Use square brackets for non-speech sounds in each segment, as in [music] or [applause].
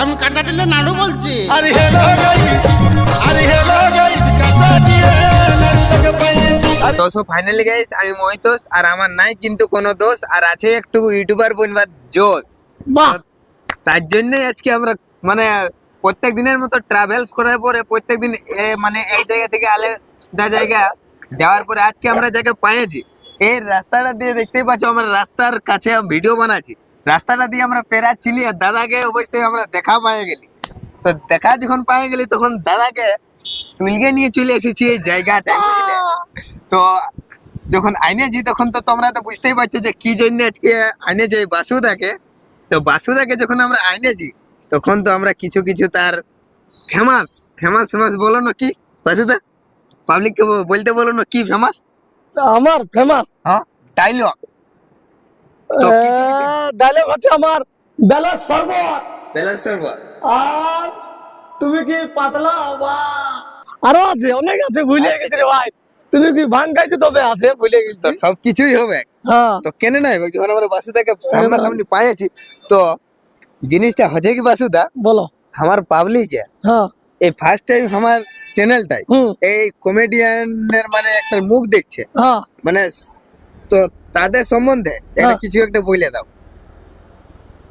আমি কাটা দিলে নাড়ু বলছি। আরে হেলো গাইস আরে হেলো গাইস কাটা দিয়ে নাড়ুটাকে পাইছি তো সো ফাইনালি গাইস আমি মহিতোষ আর আমার নাই কিন্তু কোনো দোষ আর আছে একটু ইউটিউবার বনবার জোশ। বাহ! তার জন্য আজকে আমরা মানে প্রত্যেক দিনের মতো ট্রাভেলস করার পরে প্রত্যেক দিন মানে এক জায়গা থেকে আলাদা জায়গা যাওয়ার পরে আজকে আমরা জায়গা পাইছি এই রাস্তাটা দিয়ে দেখতেই পাচ্ছ আমরা রাস্তার কাছে ভিডিও বানাচ্ছি। রাস্তাটা দিয়ে আমরা পেরাচ্ছিলি আর দাদাকে অবশ্যই আমরা দেখা পায়ে গেলি। তো দেখা যখন পায়ে গেলি তখন দাদাকে তুলকে নিয়ে চলে এসেছি এই জায়গাটা। তো যখন আইনেছি তখন তো তোমরা তো বুঝতেই পারছ যে কি জন্য আজকে আইনেছে এই বাসুদাকে। তো বাসুদাকে যখন আমরা আইনেছি তখন তো আমরা কিছু কিছু তার ফেমাস ফেমাস ফেমাস বলো না কি? বাসুদা পাবলিককে বলতে বলো না কি ফেমাস আমার ফেমাস হ্যাঁ ডাইলগ ডায়লগ হচ্ছে আমার। বেলার বেলার আর তুমি কি পাতলা? বা আরও আছে অনেক আছে ভুলে আচ্ছা, গেছি রে ভাই। তুমি কি ভাং খাইছো? তবে আছে ভুলে গেছি। সব কিছুই হবে। হ্যাঁ। তো কেন নাই? যখন আমরা বাসুদাকে সামনাসামনি পাইছি তো জিনিসটা হচ্ছে কি বাসুদা? বলো। আমার পাবলিক হ্যাঁ। এই ফার্স্ট টাইম আমার চ্যানেলটাই এই কমেডিয়ানের মানে একটা মুখ দেখছে। হ্যাঁ। মানে তো তাদের সম্বন্ধে একটা। কিছু একটা বলে দাও।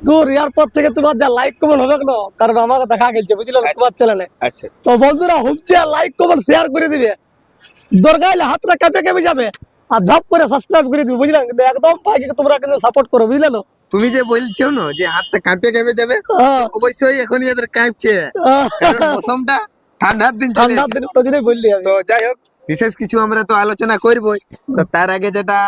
দূর ইয়ার থেকে তোমার যা লাইক কমেন্ট হবে না কারণ আমাকে দেখা গেছে বুঝলে আচ্ছা। তোমার চ্যানেলে আচ্ছা। তো বন্ধুরা হুমছে লাইক কমেন্ট শেয়ার করে দিবে। দরকার হলে হাতটা কেঁপে কেঁপে যাবে। আর ঝপ করে সাবস্ক্রাইব করে দিবে বুঝলে কিন্তু একদম ভাইকে তোমরা কিন্তু সাপোর্ট করো বুঝলে না? তুমি যে বলছো না যে হাতটা কাঁপে কাঁপে যাবে হ্যাঁ, অবশ্যই এখন এদের কাঁপছে। হ্যাঁ। কারণ মৌসুমটা ঠান্ডার দিন ঠান্ডার দিন ওটা জন্যই বললি তো যাই হোক বিশেষ কিছু আমরা তো আলোচনা করব তার আগে যেটা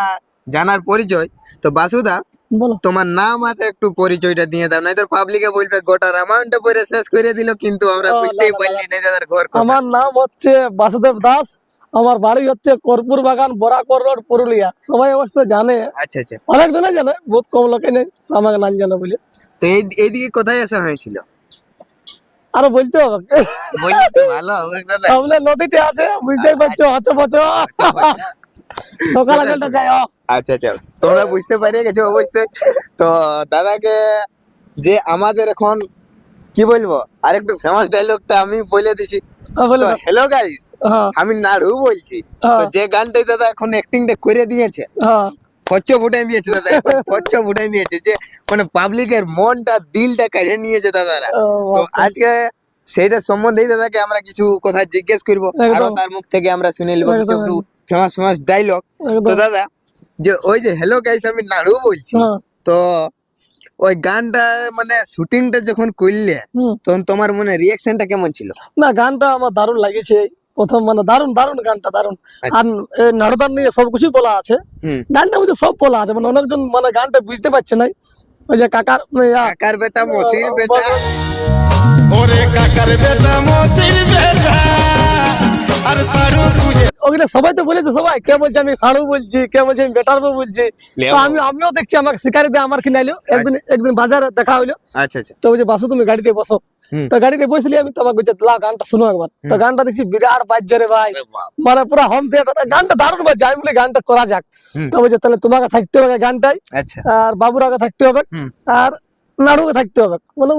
জানার পরিচয়। তো বাসুদা বলো। তোমার নাম আছে একটু পরিচয়টা দিয়ে দাও নাই তো পাবলিকে বলবে গোটা রামায়ণটা পরে শেষ করে দিল কিন্তু আমরা বুঝতেই পারলি না দাদার ঘর। আমার নাম হচ্ছে বাসুদেব দাস আমার বাড়ি হচ্ছে কর্পুর বাগান বরাকর রোড পুরুলিয়া। সবাই অবশ্য জানে। আচ্ছা আচ্ছা। অনেক জনে জানে বহুত কম লোকে নেই আমাকে নাম জানে বলে। তো এই এইদিকে কোথায় আসা হয়েছিল? আরও বলতে হবে ভালো সামনে নদীতে আছে বুঝতেই পারছ হচ বচ সকালে যাই আচ্ছা আচ্ছা। তোমরা বুঝতে পেরে গেছো অবশ্যই। তো দাদাকে যে আমাদের এখন কি বলব আরেকটু ফেমাস ডায়লগটা আমি বলে দিছি। হ্যাঁ। হ্যালো গাইস হ্যাঁ। আমি নাড়ু বলছি। হ্যাঁ। যে গানটাই দাদা এখন অ্যাক্টিংটা করে দিয়েছে হ্যাঁ। খরচ ফুটাই দিয়েছে দাদা খরচ ফুটাই দিয়েছে যে মানে পাবলিকের মনটা দিলটা কেড়ে নিয়েছে দাদারা। তো আজকে সেইটা সম্বন্ধেই দাদাকে আমরা কিছু কথা জিজ্ঞেস করব। আরও তার মুখ থেকে আমরা শুনে নেব কিছু একটু ফেমাস ফেমাস ডায়লগ একদম। তো দাদা যে ওই যে হ্যালো গাইস আমি নাড়ু বলছি। হ্যাঁ। তো ওই গানটা মানে শুটিংটা যখন করলে তখন তোমার মনে রিয়াকশনটা কেমন ছিল? না গানটা আমার দারুণ লাগেছে। প্রথম মানে দারুণ দারুণ গানটা দারুণ। আচ্ছা। আর নাড়ুদার নিয়ে সবকিছু বলা আছে। হুম। গানটার মধ্যে সব বলা আছে মানে অনেকজন মানে গানটা বুঝতে পারছে না ওই যে কাকার ইয়া, কাকার বেটা মসির বেটা। ওরে কাকার বেটা মসির বেটা। আর ওগুলো সবাই তো বলেছে সবাই কে বলছে আমি সাড়ু বলছি কে বলছে আমি বেটার বউ বলছি। তো আমি আমিও দেখছি আমাকে শিকারি দিয়ে আমার কিনাইলো একদিন একদিন বাজারে দেখা আচ্ছা আচ্ছা। তো বলছে বাসু তুমি গাড়িতে বসো। তো গাড়িতে বসলি আমি তোমাকে বলছে লা গানটা শুনো একবার। তো গানটা দেখছি বিরাট বাজ্য রে ভাই। মানে পুরো হোম থিয়েটার গানটা দারুণ বাজছে আমি বলি গানটা করা যাক। তো বলছে তাহলে তোমাকে থাকতে হবে গানটাই। আচ্ছা। আর বাবুর আগে থাকতে হবে। আর নাড়ুকে থাকতে হবে। মানে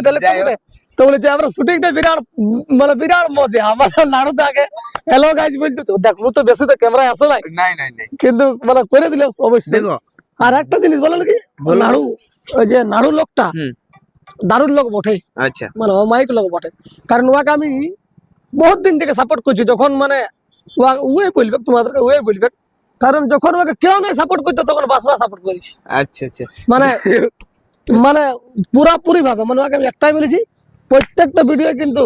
ডাইলেক্ট যাই হোক। তো বলেছে আমরা শুটিংটা বিরাট মানে বিরাট মজা আমার নাড়ুতে আগে হ্যালো গাইজ বলতে তো দেখ তো বেশি তো ক্যামেরায় আসে নাই। নাই নাই নাই। কিন্তু মানে করে দিলে অবশ্যই। আর একটা জিনিস বলো নাকি। নাড়ু ওই যে নাড়ু লোকটা দারুণ লোক বটে। আচ্ছা। মানে অমায়িক লোক বটে। কারণ ওয়াকে আমি বহুত দিন থেকে সাপোর্ট করছি। যখন মানে ওয়া- বলবে তোমাদেরকে ওয়ে বলবে। কারণ যখন ওকে কেউ নাই সাপোর্ট করতো তখন বাসবা সাপোর্ট করেছি আচ্ছা আচ্ছা। মানে মানে পুরাপুরি ভাবে মানে আমি একটাই বলেছি প্রত্যেকটা ভিডিও কিন্তু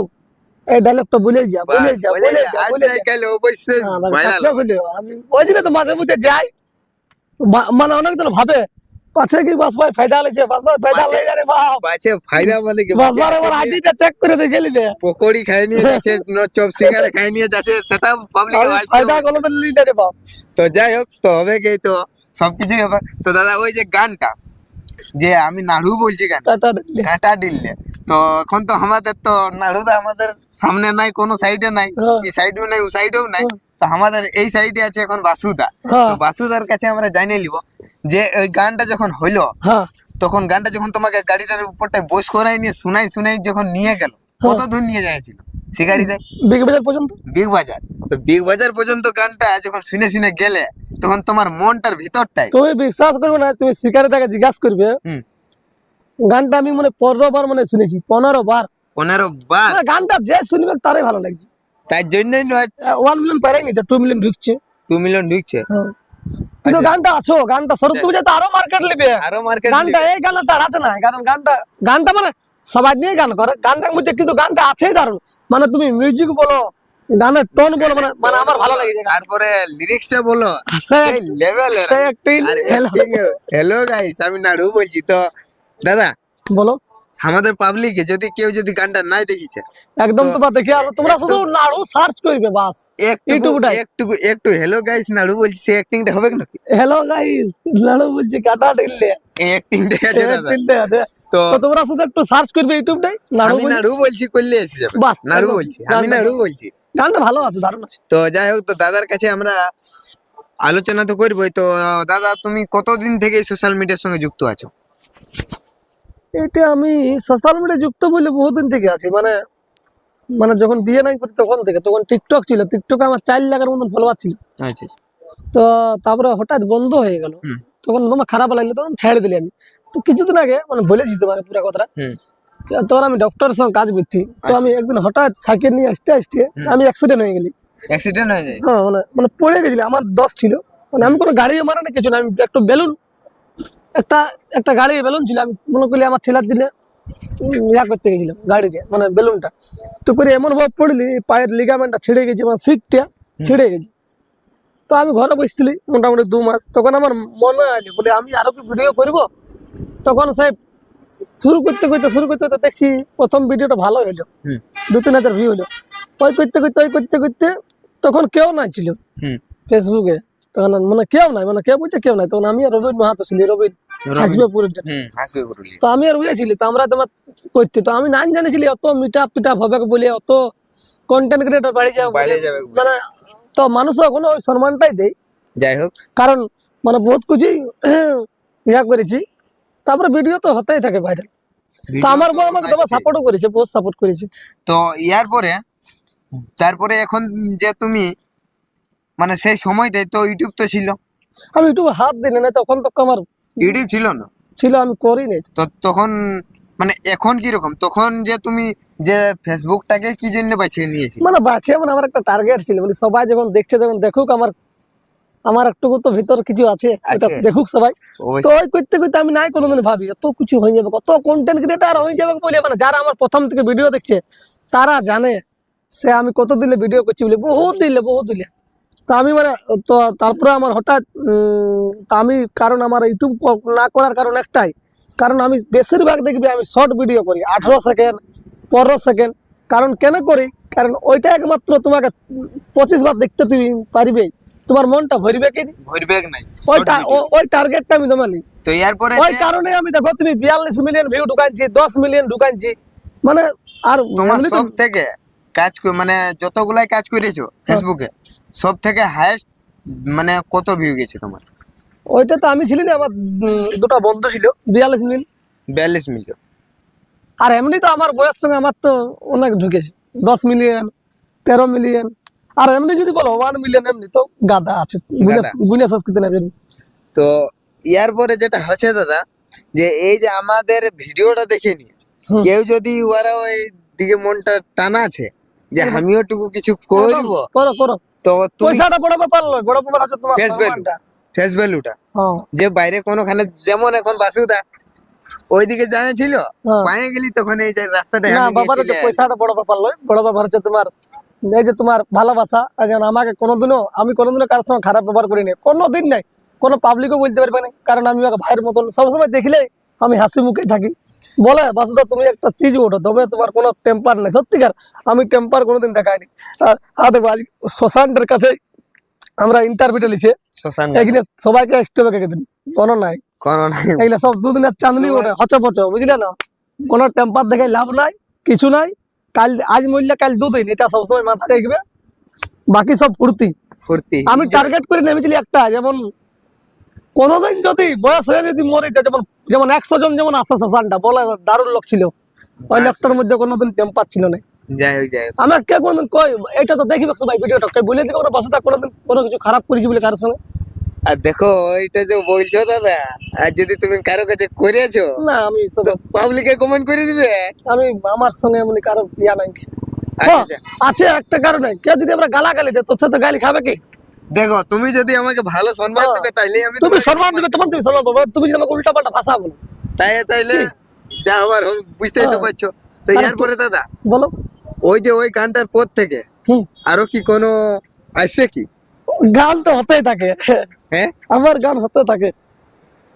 এই ডায়লগটা বলে যা বলে যা বলে বলে যা, বলে যা। অবশ্যই হ্যাঁ, মানে। আমি ওই জন্য তো মাঝে মধ্যে যাই। মানে অনেকজন ভাবে পাছে কি বাস ভাই ফায়দা হলেছে বাস ভাই ফায়দা হলে আরে বাপ। পাছে ফায়দা মানে কি বাস ভাই আমার আইডিটা চেক করে দিয়ে গেলি রে। পকোড়ি খাই নিয়ে যাচ্ছে চপ সিঙ্গারা খাই নিয়ে যাচ্ছে সেটা পাবলিক ফায়দা কোনো দিন লিডে রে বাপ। তো যাই হোক তো হবে কি তো সবকিছুই হবে। তো দাদা ওই যে গানটা যে আমি নাড়ু বলছি কেন? কাঁটা ডিললে তো এখন তো আমাদের তো নাড়ুটা আমাদের সামনে নাই কোনো সাইডে নাই হ্যাঁ। এই সাইডেও নাই ও সাইডেও নাই। তো আমাদের এই সাইডে আছে এখন বাসুদা। হ্যাঁ। তো বাসুদার কাছে আমরা জানিয়ে নিব যে ওই গানটা যখন হইল হ্যাঁ। তখন গানটা যখন তোমাকে গাড়িটার উপরটায় বস করাই নিয়ে শুনাই শুনাই যখন নিয়ে গেল কত দূর নিয়ে যাচ্ছিল শিকারিতে বিগ বাজার পর্যন্ত? বিগ বাজার। তো বিগ বাজার পর্যন্ত গানটা যখন শুনে শুনে গেলে তখন তোমার মনটার ভিতরটাই। তুমি বিশ্বাস করবে না তুমি শিকারিটাকে জিজ্ঞাসা করবে। গানটা আমি মানে পনেরো বার মানে শুনেছি পনেরো বার। পনেরো বার? মানে গানটা যে শুনবে তারই ভালো লাগছে। তার জন্যই নয় ওয়ান মিলিয়ন পারে নিচ্ছে টু মিলিয়ন ঢুকছে। টু মিলিয়ন ঢুকছে? হ্যাঁ। কিন্তু আচ্ছা। গানটা আছো গানটা শরৎ পূজা তো আরও মার্কেট নেবে। আরও মার্কেট গানটা এই গানটা তার আছে না কারণ গানটা গানটা মানে সবাই নিয়ে গান করে। গানটার মধ্যে কিন্তু গানটা আছেই দারুণ। মানে তুমি মিউজিক বলো গানের টোন বলো মানে মানে আমার ভালো লাগে তারপরে লিরিক্সটা বলো। একটি হ্যালো গাইস আমি নাড়ু বলছি তো। দাদা বলো। আমাদের পাবলিকে যদি কেউ যদি গানটা নাই দেখিছে একদম তোমরা দেখে তোমরা শুধু নাড়ু সার্চ করবে বাস। একটু একটু একটু হ্যালো গাইস নাড়ু বলছি সে অ্যাক্টিংটা হবে নাকি? হ্যালো গাইস নাড়ু বলছি কাটা ঢিললে। অ্যাক্টিংটা আছে তো তোমরা শুধু একটু সার্চ করবে ইউটিউবটাই নাড়ু বলছি। নাড়ু বলছি করলে এসে যাবে। বাস, নাড়ু বলছি আমি নাড়ু বলছি। গানটা ভালো আছে দারুণ আছে। তো যাই হোক তো দাদার কাছে আমরা আলোচনা তো করবোই। তো দাদা তুমি কতদিন থেকে সোশ্যাল মিডিয়ার সঙ্গে যুক্ত আছো? এটা আমি সোশ্যাল মিডিয়া যুক্ত বলে বহুদিন থেকে আছি। মানে মানে যখন বিয়ে নাই করি তখন থেকে তখন টিকটক ছিল। টিকটকে আমার চার লাখের মতন ফলোয়ার ছিল। আচ্ছা আচ্ছা। তো তারপরে হঠাৎ বন্ধ হয়ে গেল। তখন তোমার খারাপ লাগল তখন ছেড়ে দিলি আমি। তো কিছুদিন আগে মানে বলেছি তোমাকে পুরো কথাটা। তখন আমি ডক্টরের সঙ্গে কাজ করছি। তো আমি একদিন হঠাৎ সাইকেল নিয়ে আসতে আসতে আমি অ্যাক্সিডেন্ট হয়ে গেলি। অ্যাক্সিডেন্ট হয়ে যায়? হ্যাঁ মানে মানে পড়ে গেছিল। আমার দশ ছিল। মানে আমি কোনো গাড়ি মারা না কিছু না। আমি একটু বেলুন একটা একটা গাড়ি বেলুন ছিল আমি মনে করি আমার ছেলের দিলে ইয়া করতে গেছিলাম গাড়িতে মানে বেলুনটা। তো করে এমন ভাবে পড়লি পায়ের লিগামেন্টটা ছিঁড়ে গেছে মানে সিটটা ছিঁড়ে গেছে। তো আমি ঘরে বসছিলি মোটামুটি দু মাস। তখন আমার মনে আইলি বলে আমি আরও কি ভিডিও করব? তখন সে শুরু করতে করতে শুরু করতে করতে দেখছি প্রথম ভিডিওটা ভালো হলো দু তিন হাজার ভিউ হলো ওই করতে করতে ওই করতে করতে তখন কেউ না ছিল। ফেসবুকে তখন মানে কেউ নাই মানে কেউ বলতে কেউ নাই। তখন আমি আর রবিন মাহাতো ছিলি রবিন তো আমি আর উয়ে ছিলি তো আমরা তোমার করতে তো আমি নাই জানিছিলি অত মিট আপ টিট আপ হবে বলে অত কন্টেন্ট ক্রিয়েটর বাড়ি যাবে। মানে তো মানুষ এখন ওই সম্মানটাই দেয় যাই হোক। কারণ মানে বহুত কিছুই [clears throat] ইয়া করেছি তারপরে ভিডিও তো হতেই থাকে ভাইরাল তো আমার বউ আমাকে তোমার সাপোর্টও করেছে বহুত সাপোর্ট করেছে। তো ইয়ার পরে তারপরে এখন যে তুমি মানে সেই সময়টাই তো ইউটিউব তো ছিল। আমি একটু হাত দিই না তখন তো আমার ইউটিউব ছিল না? ছিল আমি করি নাই তো তখন মানে এখন কি রকম তখন যে তুমি যে ফেসবুকটাকে কি জন্য বাছিয়ে নিয়েছি মানে বাঁচে মানে আমার একটা টার্গেট ছিল মানে সবাই যখন দেখছে যখন দেখুক আমার আমার একটু তো ভিতর কিছু আছে এটা দেখুক সবাই। তো ওই করতে করতে আমি নাই কোনোদিন ভাবি এত কিছু হয়ে যাবে কত কন্টেন্ট ক্রিয়েটার হয়ে যাবে বলে মানে যারা আমার প্রথম থেকে ভিডিও দেখছে তারা জানে সে আমি কত দিলে ভিডিও করছি বলে বহুত দিলে বহুত দিলে। তো আমি মানে তো তারপরে আমার হঠাৎ তা আমি কারণ আমার ইউটিউব না করার কারণ একটাই। কারণ আমি বেশিরভাগ দেখবি আমি শর্ট ভিডিও করি আঠারো সেকেন্ড পনেরো সেকেন্ড কারণ কেন করি? কারণ ওইটা একমাত্র তোমাকে পঁচিশ বার দেখতে তুমি পারিবে। তোমার মনটা ভরবে কি? ভরবে নাই? ওই Short টা- ওই টার্গেটটা আমি তোমার নিই তো ইয়ার পরে ওই কারণে আমি দেখো তুমি বিয়াল্লিশ মিলিয়ন ভিউ ঢুকাইছি দশ মিলিয়ন ঢুকাইছি। মানে আর তোমার সব থেকে কাজ মানে যতগুলাই কাজ করেছ ফেসবুকে সব থেকে হায়েস্ট মানে কত ভিউ গেছে তোমার? ওইটা তো আমি ছিলি না আমার দুটো বন্ধু ছিল বিয়াল্লিশ মিলিয়ন বিয়াল্লিশ মিলিয়ন আর এমনি তো আমার বয়স সঙ্গে আমার তো অনেক ঢুকেছে দশ মিলিয়ন তেরো মিলিয়ন আর এমনি যদি বলো ওয়ান মিলিয়ন এমনি তো গাদা আছে। গুনিয়া সংস্কৃতি না তো ইয়ার পরে যেটা হচ্ছে দাদা যে এই যে আমাদের ভিডিওটা দেখে নিয়ে কেউ যদি ওরা ওই দিকে মনটা টানা আছে যে আমিও টুকু কিছু করব। করো করো। তো পয়সাটা ব্যাপার তোমার value। সম্মানটা। ফেস ভ্যালুটা হ্যাঁ যে বাইরে কোনোখানে যেমন এখন বাসুদা ওইদিকে হ্যাঁ। পায়ে গেলি তখন এই যে রাস্তাটা না বাবার পয়সাটা বড় ব্যাপার নয় বড় ব্যাপার হচ্ছে তোমার এই যে তোমার ভালোবাসা আর আমাকে কোনোদিনও আমি কোনোদিনও কারোর সঙ্গে খারাপ ব্যবহার করিনি কোনোদিন নাই কোনো পাবলিকও বলতে পারবে না কারণ আমি ওকে ভাইয়ের মতন সবসময় দেখলে আমি হাসি মুখে থাকি। বলে বাসুদা তুমি একটা চিজ ওঠো তবে তোমার কোনো টেম্পার নেই। সত্যিকার আমি টেম্পার কোনোদিন দেখাইনি। আর দেখো আজ শ্মশানটার কাছে আমরা ইন্টারভিউটা লিখে এখানে সবাইকে স্টেপে কেটে দিন কোনো নাই। কোনো নাই। এগুলা সব দুদিনের চাঁদনি ওঠে হচ পচ বুঝলে না? কোনো টেম্পার দেখে লাভ নাই কিছু নাই। কাল আজ মরলে কাল দুদিন এটা সবসময় মাথা রাখবে। বাকি সব ফুর্তি। ফুর্তি। আমি টার্গেট করে নেমেছিলি একটা যেমন কোনোদিন যদি বয়স হয়ে যদি মরে যায় যেমন যেমন একশো জন যেমন আসতে শ্মশানটা বলে দারুণ লোক ছিল। ওই লোকটার মধ্যে কোনোদিন টেম্পার ছিল না। যাই হোক যাই হোক। আমার কে কোনদিন কই এটা তো দেখিবে ভিডিওটা বলে দিবে কোনো বাসুদা কোনোদিন কোনো কিছু খারাপ করেছি বলে কারোর সঙ্গে। আর দেখো এটা যে বলছো দাদা আর যদি তুমি কারও কাছে করেছ না আমি পাবলিকে কমেন্ট করে দিবে। আমি আমার সঙ্গে এমনি কারও ইয়া নাই। আচ্ছা, হ্যাঁ, আচ্ছা। আছে একটা কারণে। কেউ যদি আমরা গালা গালি দেয় তোর সাথে গালি খাবে কি? দেখো তুমি যদি আমাকে ভালো সম্মান হ্যাঁ। দিবে তাইলে আমি তুমি সম্মান দিবে তোমার তুমি সম্মান পাবো তুমি যদি আমাকে উল্টা পাল্টা ভাষা বলো। তাই তাইলে যা হবার হবে, বুঝতেই তো হ্যাঁ। পারছ। তো আর এর পরে দাদা বলো। ওই যে ওই গানটার পর থেকে আরও কি কোনো আসছে কি? গান তো হতেই থাকে। হ্যাঁ? আমার গান হতে থাকে।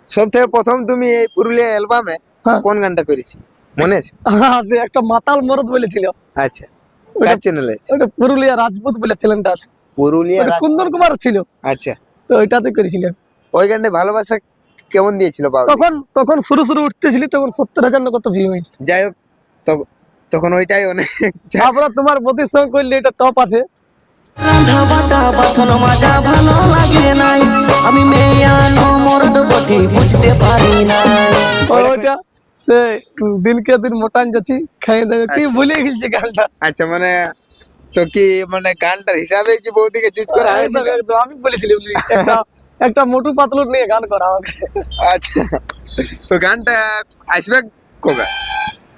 সব থেকে প্রথম তুমি এই পুরুলিয়া অ্যালবামে হ্যাঁ। কোন গানটা করেছি? মনে আছে? হ্যাঁ, একটা মাতাল মরদ বলেছিল। আচ্ছা কার চ্যানেলে ওটা পুরুলিয়া রাজপুত বলে চ্যানেলটা আছে। পুরুলিয়া কুন্দন কুমার ছিল। আচ্ছা। তো ওইটাতে করেছিলেন। ওই গানটা ভালোবাসা কেমন দিয়েছিল বাবা? তখন তখন শুরু শুরু উঠতেছিলি তখন সত্তর হাজার কত ভিউ হয়েছে। যাই হোক তখন ওইটাই অনেক তারপরে তোমার সঙ্গে করলে এটা টপ আছে। বাসন মাজা ভালো লাগে নাই। আমি মেয়ানো মরদ বটে বুঝতে পারি নাই। ওইটা সে দিনকে দিন মোটান যাচ্ছি খাই দেবে কি ভুলে গেছি গানটা। আচ্ছা মানে তো কি মানে গানটার হিসাবে কি বৌদিকে চুজ করা হয়েছিল? একদম, একদম, আমি বলেছিলি একটা একটা মোটু পাতলু নিয়ে গান করা আমাকে। আচ্ছা। তো গানটা আসবে কবে?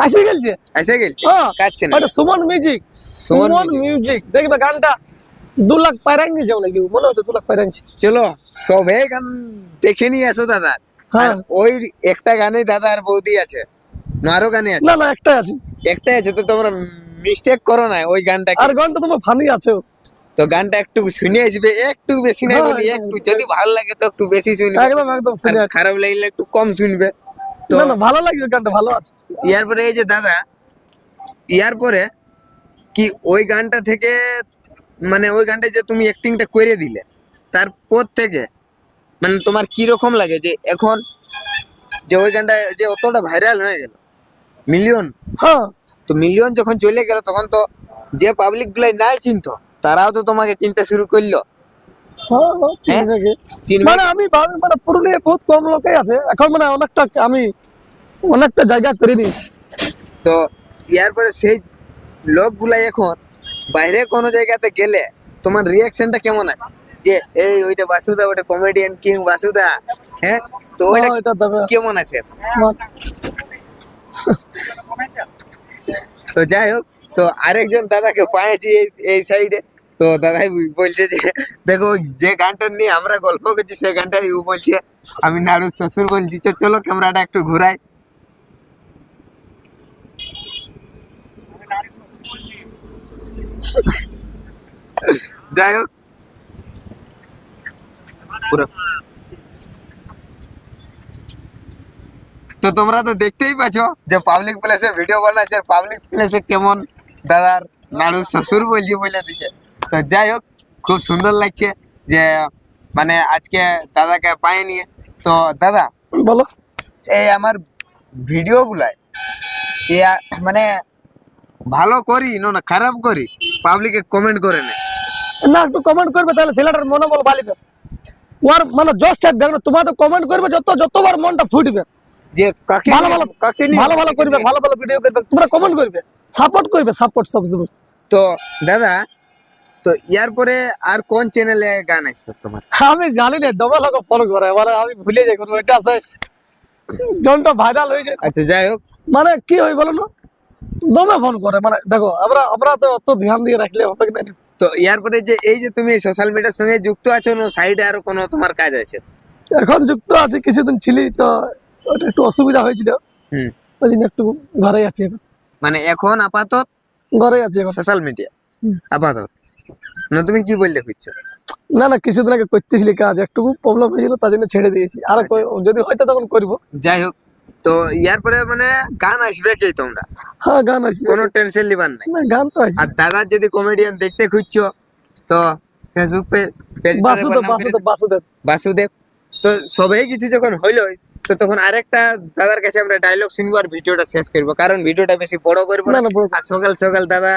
আসি গেছে এসে গেছে হ্যাঁ। চ্যানেল ওটা সুমন মিউজিক সুমন মিউজিক দেখবে গানটা দু লাখ পাইরাঙ্গি যাও নাকি? মনে হচ্ছে দু লাখ পাইরাঙ্গি চলো সবে গান দেখে নিয়ে আসো দাদা। হ্যাঁ। ওই একটা গানে দাদা আর বৌদি আছে। না আরও গানে আছে? না না একটাই আছে। একটাই আছে তো তোমরা মিস্টেক করো না ওই গানটা আর গানটা তোমার ফানি আছে। তো গানটা একটু শুনে আসবে একটু বেশি নাই হ্যাঁ, বলি একটু যদি ভালো লাগে তো একটু বেশি শুনবে। একদম একদম শুনে খারাপ লাগলে একটু কম শুনবে। তো না না ভালো লাগবে গানটা ভালো আছে। ইয়ার পরে এই যে দাদা ইয়ার পরে কি ওই গানটা থেকে মানে ওই গানটা যে তুমি অ্যাক্টিংটা করে দিলে তারপর থেকে মানে তোমার কি রকম লাগে যে এখন যে ওই গানটা যে অতটা ভাইরাল হয়ে গেল? মিলিয়ন হ্যাঁ। তো মিলিয়ন যখন চলে গেল তখন তো যে পাবলিক গুলাই নাই চিনতো তারাও তো তোমাকে চিনতে শুরু করল। হ্যাঁ, হ্যাঁ, হ্যাঁ? মানে আমি ভাবি মানে পুরুলিয়া বহুত কম লোকই আছে। এখন মানে অনেকটা আমি অনেকটা জায়গা করে নিয়েছি। তো ইয়ার পরে সেই লোকগুলাই এখন বাইরে কোনো জায়গাতে গেলে তোমার রিয়াকশনটা কেমন আছে? যে এই ওইটা বাসুদা ওইটা কমেডিয়ান কিং বাসুদা। হ্যাঁ? তো ওইটা কেমন আছে? তো যাই হোক, তো আরেকজন দাদাকে পাইছি এই- সাইডে তো দাদাই বলছে যে, দেখো, যে গানটা নিয়ে আমরা গল্প করছি সেই গানটাই ও বলছে। আমি নাড়ু শ্বশুর বলছি, চলো ক্যামেরাটা একটু ঘুরাই। যাই হোক। পুরো তো তোমরা তো দেখতেই পাচ্ছ যে পাবলিক প্লেসে ভিডিও বানাচ্ছে। পাবলিক প্লেসে কেমন দাদার নাড়ু শ্বশুর বলছি বলে দিছে। তো যাই হোক খুব সুন্দর লাগছে যে মানে আজকে দাদাকে পাই নিয়ে তো দাদা বলো। এই আমার ভিডিও গুলাই মানে ভালো করি না না খারাপ করি? পাবলিকে কমেন্ট করে না। না একটু কমেন্ট করবে তাহলে ছেলেটার মনোবল বাড়িবে। ওর মানে জশ চাপ দেখবে তোমার তো কমেন্ট করবে যত যতবার মনটা ফুটবে। যে কাকে ভালো ভালো কাকে ভালো ভালো করবে ভালো ভালো ভিডিও করবে তোমরা কমেন্ট করবে সাপোর্ট করবে সাপোর্ট সব তো দাদা তো ইয়ার পরে আর কোন চ্যানেলে গান আসবে তোমার? আমি জানি না দমে লোক ফলো করে এবারে আমি ভুলে যাই কোনো এটা শেষ জনটা ভাইরাল হয়ে যায়। আচ্ছা যাই হোক। মানে কি হয় বলো না? দমে ফোন করে মানে দেখো আমরা আমরা তো অত ধ্যান দিয়ে রাখলে হবে না? তো ইয়ার পরে যে এই যে তুমি সোশ্যাল মিডিয়ার সঙ্গে যুক্ত আছো না সাইডে আরও কোনো তোমার কাজ আছে? এখন যুক্ত আছে কিছুদিন ছিলি তো ওটা একটু অসুবিধা হয়েছিল। ওই জন্য একটু ঘরে আছি এখন। মানে এখন আপাতত ঘরে আছি এখন। সোশ্যাল মিডিয়া আপাতত। না তুমি কি খুঁজছো না না কিছুদিন আগে করতেছিলি কাজ। একটু প্রবলেম হয়েছিল তার জন্য ছেড়ে দিয়েছি। আর যদি হয়তো তখন করব। যাই হোক তো ইয়ার পরে মানে গান আসবে কি তোমরা? হ্যাঁ গান আসবে। কোনো টেনশন লিবার নাই না গান তো আসবে। আর দাদার যদি কমেডিয়ান দেখতে খুঁজছো তো ফেসবুক পে বাসুদেব বাসুদেব বাসুদেব। বাসুদেব। তো সবাই কিছু যখন হইল তো তখন আরেকটা দাদার কাছে আমরা ডায়লগ শুনব আর ভিডিওটা শেষ করব। কারণ ভিডিওটা বেশি বড় করব না। আর সকাল সকাল দাদা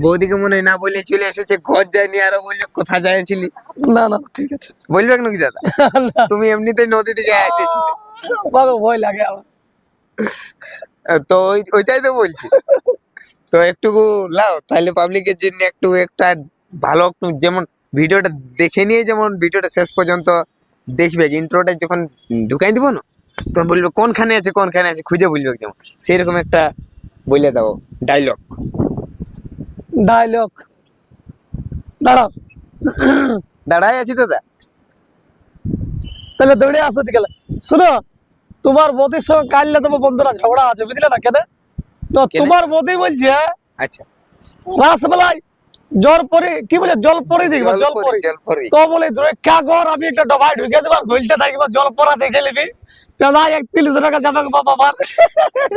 বৌদিকে মনে হয় না বলে চলে এসেছে ঘর যায়নি আরও বলল কোথা যাইছিলি? না না ঠিক আছে। বলবে নাকি দাদা? তুমি এমনিতেই নদী দিকে এসেছিলে। ভয় লাগে আমার। তো ওই- ওইটাই তো বলছি। তো একটুকু লাও তাহলে পাবলিকের জন্য একটু একটা ভালো একটু যেমন ভিডিওটা দেখে নিয়ে যেমন ভিডিওটা শেষ পর্যন্ত দেখবে ইন্ট্রোটা যখন ঢুকাই দিব না? তখন বলবে কোনখানে আছে কোনখানে আছে? খুঁজে বলবে যেমন সেই রকম একটা বলে দাও ডায়লগ ডায়লগ দাঁড়াও। দাঁড়াই আছি দাদা। তাহলে দৌড়ে আসো গেলে শুনো তোমার বদির সঙ্গে কাললে তোমার বন্ধুরা ঝগড়া আছে বুঝলে না কেন? তো তোমার বদি বলছে আচ্ছা। রাসবেলায় জল পরে কি বলে জল পরে দেখবা জল পরে তো বলে ধরে কা আমি একটা ঢুকে দেবার গলতে থাকব জল পরা দেখে নিবি। পেদা একত্রিশ টাকা যাবে বাবা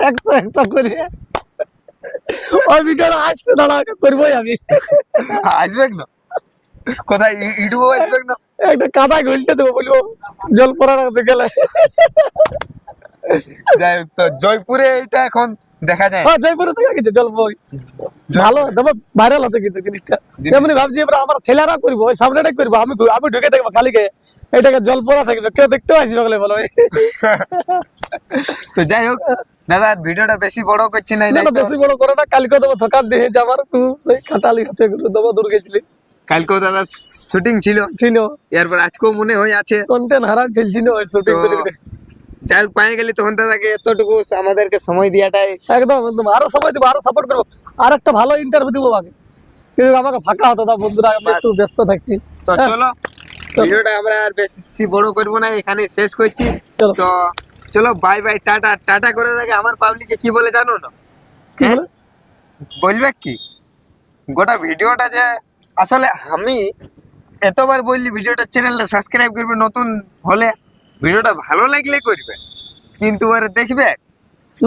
একশো একশো করে। ওই ভিডিওটা আসছে দাঁড়া ওটা করবোই আমি। আসবে না কোথায় ইউটিউবে আসবে না একটা দেবো বলব জল পরা যাই হোক, তো জয়পুরে এটা এখন দেখা যায়। হ্যাঁ জয়পুরে থেকে গেছে জল বই। ভালো তবে ভাইরাল হচ্ছে কিন্তু জিনিসটা। তেমনি ভাবছি এবার আমার ছেলেরা করব ওই সামনেটাই করব আমি আমি ঢুকে দেখব খালিকে। এটাকে জল পরা থাকবে কেউ দেখতেও আসবে বলে বলো তো যাই হোক দাদা ভিডিওটা বেশি বড় করছি না বেশি বড় করে না কালকে দেবো থকার দিয়ে যাবার। একটু সেই খাটালি হচ্ছে দেবো দূর গেছিলি। কালকেও দাদা শুটিং ছিল। ছিল। এরপর আজকেও মনে হয় আছে। কন্টেন্ট ফেলছিল শুটিং। যাই হোক পায়ে গেলে তখন দাদাকে এতটুকু আমাদেরকে সময় দেওয়াটাই একদম একদম। আরও সময় দিব আরও সাপোর্ট করব। আর একটা ভালো ইন্টারভিউ দিব আগে। কিন্তু আমাকে ফাঁকা হতো না বন্ধুরা আমি একটু ব্যস্ত থাকছি। তো হ্যাঁ, চলো ভিডিওটা আমরা আর বেশি বড় করব না এখানে শেষ করছি। তো চলো বাই বাই টাটা। টাটা করার আগে আমার পাবলিকে কি বলে জানো না? হ্যাঁ? বলে? বলবে কি? গোটা ভিডিওটা যে আসলে আমি এতবার বললি ভিডিওটা চ্যানেলটা সাবস্ক্রাইব করবে নতুন হলে ভিডিওটা ভালো লাগলে করবে কিন্তু আর দেখবে?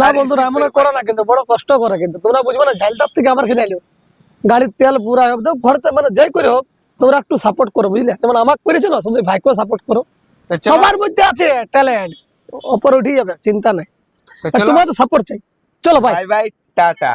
না বন্ধুরা এমন করে না কিন্তু বড় কষ্ট করে কিন্তু। তোমরা বুঝবে না ঝালটার থেকে আমার খেলে আইলো গাড়ির তেল পুরা হোক তো খরচা মানে যাই করে হোক তোমরা একটু সাপোর্ট করো বুঝলে? যেমন আমাকে করেছ না তুমি ভাইকেও সাপোর্ট করো। সবার মধ্যে আছে ট্যালেন্ট ওপর উঠে যাবে চিন্তা নাই। তোমার তো সাপোর্ট চাই। চলো ভাই বাই বাই টাটা।